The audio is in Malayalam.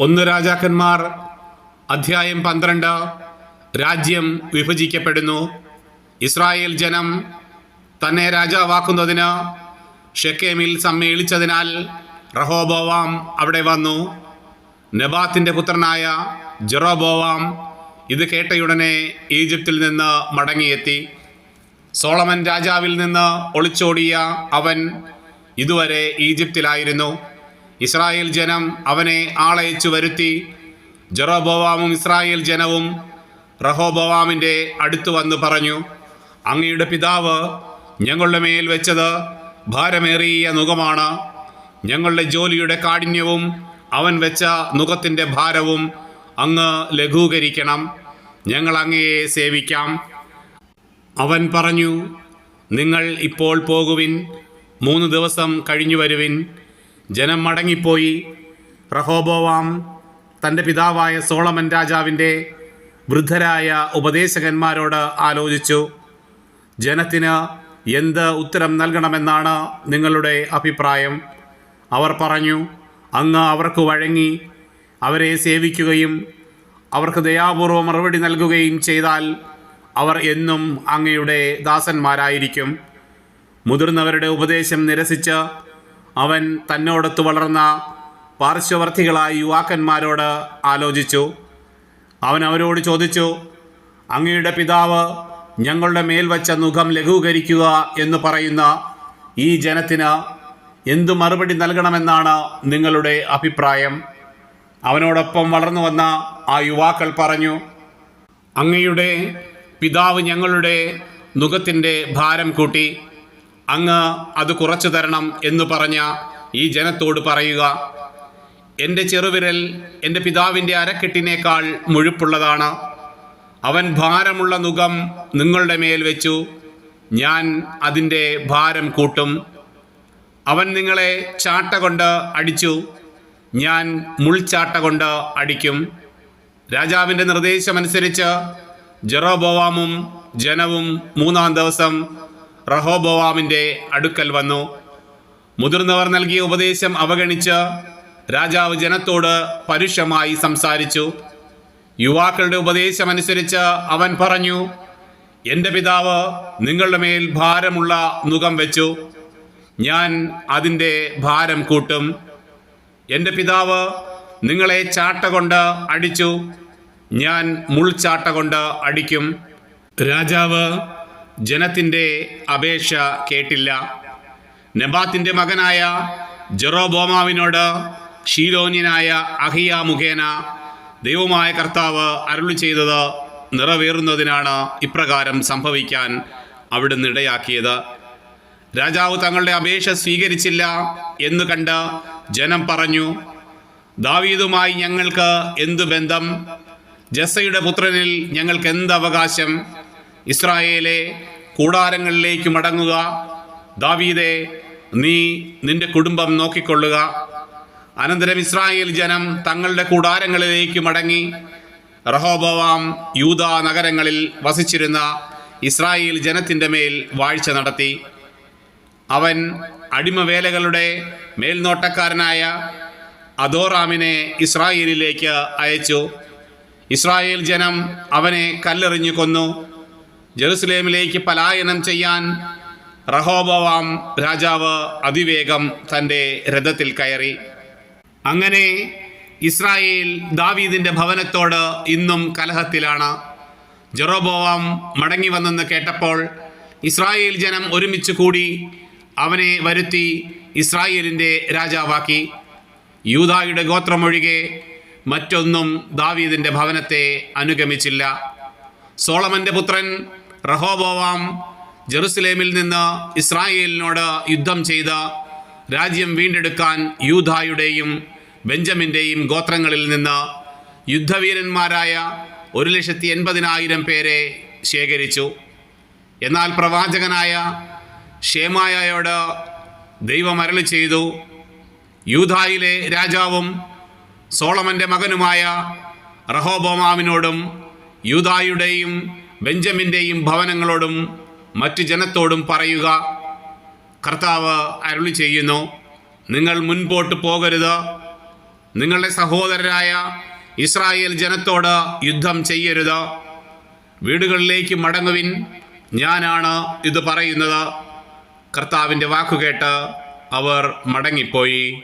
ഒന്ന് രാജാക്കന്മാർ അധ്യായം പന്ത്രണ്ട് രാജ്യം വിഭജിക്കപ്പെടുന്നു. ഇസ്രായേൽ ജനം തന്നെ രാജാവാക്കുന്നതിന് ഷെക്കേമിൽ സമ്മേളിച്ചതിനാൽ റഹോബോവാം അവിടെ വന്നു. നബാത്തിന്റെ പുത്രനായ ജെറോബോവാം ഇത് കേട്ടയുടനെ ഈജിപ്തിൽ നിന്ന് മടങ്ങിയെത്തി. സോളമൻ രാജാവിൽ നിന്ന് ഒളിച്ചോടിയ അവൻ ഇതുവരെ ഈജിപ്തിലായിരുന്നു. ഇസ്രായേൽ ജനം അവനെ ആളയച്ചു വരുത്തി. ജെറോബോവാമും ഇസ്രായേൽ ജനവും റഹോബോവാമിന്റെ അടുത്ത് വന്ന് പറഞ്ഞു അങ്ങയുടെ പിതാവ് ഞങ്ങളുടെ മേൽ വെച്ചത് ഭാരമേറിയ നുഖമാണ്. ഞങ്ങളുടെ ജോലിയുടെ കാഠിന്യവും അവൻ വെച്ച നുഖത്തിന്റെ ഭാരവും അങ്ങ് ലഘൂകരിക്കണം. ഞങ്ങൾ അങ്ങയെ സേവിക്കാം. അവൻ പറഞ്ഞു നിങ്ങൾ ഇപ്പോൾ പോകുവിൻ മൂന്ന് ദിവസം കഴിഞ്ഞു വരുവിൻ. ജനം മടങ്ങിപ്പോയി. റഹോബോവാം തന്റെ പിതാവായ സോളമൻ രാജാവിന്റെ വൃദ്ധരായ ഉപദേശകന്മാരോട് ആലോചിച്ചു. ജനത്തിന് എന്ത് ഉത്തരം നൽകണമെന്നാണ് നിങ്ങളുടെ അഭിപ്രായം? അവർ പറഞ്ഞു അങ്ങ് അവർക്ക് വഴങ്ങി അവരെ സേവിക്കുകയും അവർക്ക് ദയാപൂർവം മറുപടി നൽകുകയും ചെയ്താൽ അവർ എന്നും അങ്ങയുടെ ദാസന്മാരായിരിക്കും. മുതിർന്നവരുടെ ഉപദേശം നിരസിച്ച് അവൻ തന്നോടൊത്ത് വളർന്ന പാർശ്വവർത്തികളായ യുവാക്കന്മാരോട് ആലോചിച്ചു. അവൻ അവരോട് ചോദിച്ചു അങ്ങയുടെ പിതാവ് ഞങ്ങളുടെ മേൽ വച്ച മുഖം ലഘൂകരിക്കുക എന്ന് പറയുന്ന ഈ ജനത്തിന് എന്തു മറുപടി നൽകണമെന്നാണ് നിങ്ങളുടെ അഭിപ്രായം? അവനോടൊപ്പം വളർന്നു വന്ന ആ യുവാക്കൾ പറഞ്ഞു അങ്ങയുടെ പിതാവ് ഞങ്ങളുടെ മുഖത്തിന്റെ ഭാരം കൂട്ടി. അങ്ങ് അത് കുറച്ചു തരണം എന്ന് പറഞ്ഞ ഈ ജനത്തോട് പറയുക. എന്റെ ചെറുവിരൽ എന്റെ പിതാവിന്റെ അരക്കെട്ടിനേക്കാൾ മുഴുപ്പുള്ളതാണ്. അവൻ ഭാരമുള്ള നുഖം നിങ്ങളുടെ മേൽ വെച്ചു. ഞാൻ അതിന്റെ ഭാരം കൂട്ടും. അവൻ നിങ്ങളെ ചാട്ട കൊണ്ട് അടിച്ചു. ഞാൻ മുൾച്ചാട്ട കൊണ്ട് അടിക്കും. രാജാവിന്റെ നിർദ്ദേശമനുസരിച്ച് ജെറോബോവാമും ജനവും മൂന്നാം ദിവസം റഹോബോവാമിന്റെ അടുക്കൽ വന്നു. മുതിർന്നവർ നൽകിയ ഉപദേശം അവഗണിച്ച് രാജാവ് ജനത്തോട് പരുഷമായി സംസാരിച്ചു. യുവാക്കളുടെ ഉപദേശമനുസരിച്ച് അവൻ പറഞ്ഞു എന്റെ പിതാവ് നിങ്ങളുടെ മേൽ ഭാരമുള്ള മുഖം വെച്ചു. ഞാൻ അതിന്റെ ഭാരം കൂട്ടും. എന്റെ പിതാവ് നിങ്ങളെ ചാട്ട കൊണ്ട് അടിച്ചു. ഞാൻ മുൾചാട്ട കൊണ്ട് അടിക്കും. രാജാവ് ജനത്തിന്റെ അപേക്ഷ കേട്ടില്ല. നെബാത്തിന്റെ മകനായ ജെറോബോമാവിനോട് ഷീലോന്യനായ അഹിയ മുഖേന ദൈവമായ കർത്താവ് അരുളി ചെയ്തത് നിറവേറുന്നതിനാണ് ഇപ്രകാരം സംഭവിക്കാൻ അവിടുന്ന് ഇടയാക്കിയത്. രാജാവ് തങ്ങളുടെ അപേക്ഷ സ്വീകരിച്ചില്ല എന്ന് കണ്ട് ജനം പറഞ്ഞു ദാവീദുമായി ഞങ്ങൾക്ക് എന്തു ബന്ധം? ജസ്സയുടെ പുത്രനിൽ ഞങ്ങൾക്ക് എന്ത് അവകാശം? ഇസ്രായേലെ കൂടാരങ്ങളിലേക്ക് മടങ്ങുക. ദാവീദെ നീ നിന്റെ കുടുംബം നോക്കിക്കൊള്ളുക. അനന്തരം ഇസ്രായേൽ ജനം തങ്ങളുടെ കൂടാരങ്ങളിലേക്ക് മടങ്ങി. റഹോബവാം യൂത നഗരങ്ങളിൽ വസിച്ചിരുന്ന ഇസ്രായേൽ ജനത്തിന്റെ മേൽ വാഴ്ച നടത്തി. അവൻ അടിമവേലകളുടെ മേൽനോട്ടക്കാരനായ അദോറാമിനെ ഇസ്രായേലിലേക്ക് അയച്ചു. ഇസ്രായേൽ ജനം അവനെ കല്ലെറിഞ്ഞു കൊന്നു. ജെറുസലേമിലേക്ക് പലായനം ചെയ്യാൻ റഹോബവാം രാജാവ് അതിവേഗം തന്റെ രഥത്തിൽ കയറി. അങ്ങനെ ഇസ്രായേൽ ദാവീദിന്റെ ഭവനത്തോട് ഇന്നും കലഹത്തിലാണ്. ജെറോബോവാം മടങ്ങി വന്നെന്ന് കേട്ടപ്പോൾ ഇസ്രായേൽ ജനം ഒരുമിച്ച് കൂടി അവനെ വരുത്തി ഇസ്രായേലിന്റെ രാജാവാക്കി. യൂതായുടെ ഗോത്രമൊഴികെ മറ്റൊന്നും ദാവീദിന്റെ ഭവനത്തെ അനുഗമിച്ചില്ല. സോളമന്റെ പുത്രൻ റഹോബോവാം ജെറുസലേമിൽ നിന്ന് ഇസ്രായേലിനോട് യുദ്ധം ചെയ്ത് രാജ്യം വീണ്ടെടുക്കാൻ യൂധായുടെയും ബെഞ്ചമിന്റെയും ഗോത്രങ്ങളിൽ നിന്ന് യുദ്ധവീരന്മാരായ ഒരു ലക്ഷത്തി എൺപതിനായിരം പേരെ ശേഖരിച്ചു. എന്നാൽ പ്രവാചകനായ ഷേമായയോട് ദൈവമരളി ചെയ്തു. യൂധായിലെ രാജാവും സോളമന്റെ മകനുമായ റഹോബോമാവിനോടും യൂതായുടെയും ബെഞ്ചമിന്റെയും ഭവനങ്ങളോടും മറ്റു ജനത്തോടും പറയുക കർത്താവ് അരുളി ചെയ്യുന്നു നിങ്ങൾ മുൻപോട്ട് പോകരുത്. നിങ്ങളുടെ സഹോദരരായ ഇസ്രായേൽ ജനത്തോട് യുദ്ധം ചെയ്യരുത്. വീടുകളിലേക്ക് മടങ്ങുവിൻ ഞാനാണ് ഇത് പറയുന്നത്. കർത്താവിന്റെ വാക്കുകേട്ട് അവർ മടങ്ങിപ്പോയി.